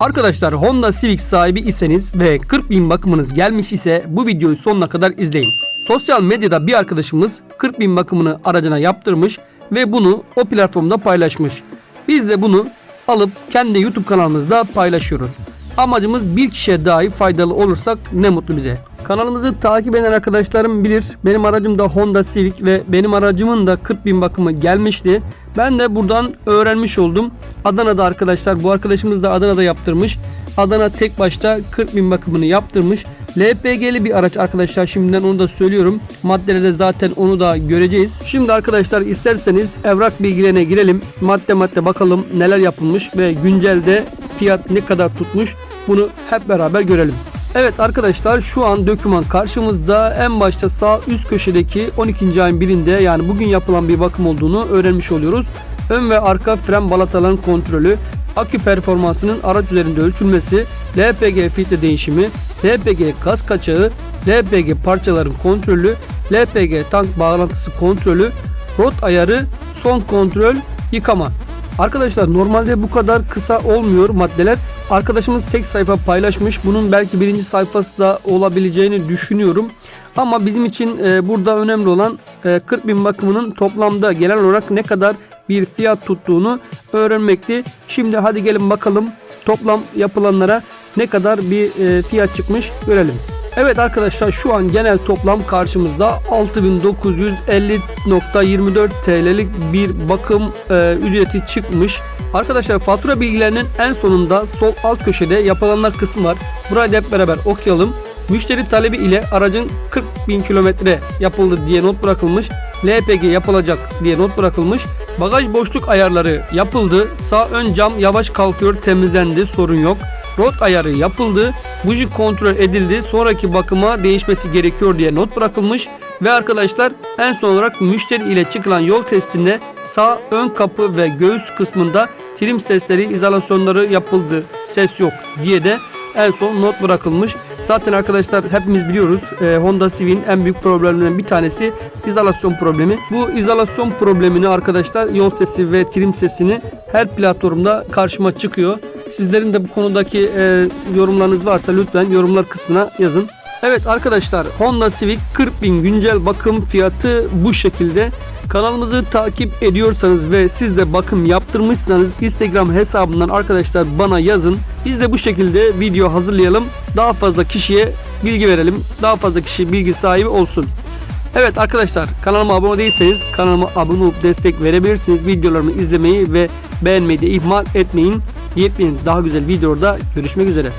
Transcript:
Arkadaşlar Honda Civic sahibi iseniz ve 40 bin bakımınız gelmiş ise bu videoyu sonuna kadar izleyin. Sosyal medyada bir arkadaşımız 40 bin bakımını aracına yaptırmış ve bunu o platformda paylaşmış. Biz de bunu alıp kendi YouTube kanalımızda paylaşıyoruz. Amacımız bir kişiye dahi faydalı olursak ne mutlu bize. Kanalımızı takip eden arkadaşlarım bilir. Benim aracım da Honda Civic ve benim aracımın da 40 bin bakımı gelmişti. Ben de buradan öğrenmiş oldum. Adana'da arkadaşlar bu arkadaşımız da Adana'da yaptırmış. Adana tek başta 40 bin bakımını yaptırmış. LPG'li bir araç arkadaşlar şimdiden onu da söylüyorum. Maddelerde zaten onu da göreceğiz. Şimdi arkadaşlar isterseniz evrak bilgilerine girelim. Madde madde bakalım neler yapılmış ve güncelde fiyat ne kadar tutmuş bunu hep beraber görelim. Evet arkadaşlar şu an döküman karşımızda en başta sağ üst köşedeki 12. ayın birinde yani bugün yapılan bir bakım olduğunu öğrenmiş oluyoruz. Ön ve arka fren balataların kontrolü, akü performansının araç üzerinde ölçülmesi, LPG filtre değişimi, LPG gaz kaçağı, LPG parçaların kontrolü, LPG tank bağlantısı kontrolü, rot ayarı, son kontrol, yıkama. Arkadaşlar normalde bu kadar kısa olmuyor maddeler. Arkadaşımız tek sayfa paylaşmış. Bunun belki birinci sayfası da olabileceğini düşünüyorum. Ama bizim için e, burada önemli olan e, 40 bin bakımının toplamda genel olarak ne kadar bir fiyat tuttuğunu öğrenmekti. Şimdi hadi gelin bakalım toplam yapılanlara ne kadar bir e, fiyat çıkmış görelim. Evet arkadaşlar şu an genel toplam karşımızda 6950.24 TL'lik bir bakım e, ücreti çıkmış. Arkadaşlar fatura bilgilerinin en sonunda sol alt köşede yapılanlar kısmı var. Burayı da hep beraber okuyalım. Müşteri talebi ile aracın 40 bin kilometre yapıldı diye not bırakılmış. LPG yapılacak diye not bırakılmış. Bagaj boşluk ayarları yapıldı. Sağ ön cam yavaş kalkıyor temizlendi sorun yok. Rot ayarı yapıldı. Buji kontrol edildi. Sonraki bakıma değişmesi gerekiyor diye not bırakılmış. Ve arkadaşlar en son olarak müşteri ile çıkılan yol testinde sağ ön kapı ve göğüs kısmında trim sesleri izolasyonları yapıldı. Ses yok diye de en son not bırakılmış. Zaten arkadaşlar hepimiz biliyoruz e, Honda Civic'in en büyük problemlerinden bir tanesi izolasyon problemi. Bu izolasyon problemini arkadaşlar yol sesi ve trim sesini her platformda karşıma çıkıyor. Sizlerin de bu konudaki e, yorumlarınız varsa lütfen yorumlar kısmına yazın. Evet arkadaşlar Honda Civic 40 bin güncel bakım fiyatı bu şekilde. Kanalımızı takip ediyorsanız ve siz de bakım yaptırmışsanız Instagram hesabından arkadaşlar bana yazın. Biz de bu şekilde video hazırlayalım. Daha fazla kişiye bilgi verelim. Daha fazla kişi bilgi sahibi olsun. Evet arkadaşlar kanalıma abone değilseniz kanalıma abone olup destek verebilirsiniz. Videolarımı izlemeyi ve beğenmeyi de ihmal etmeyin. Yepyeni daha güzel videoda görüşmek üzere.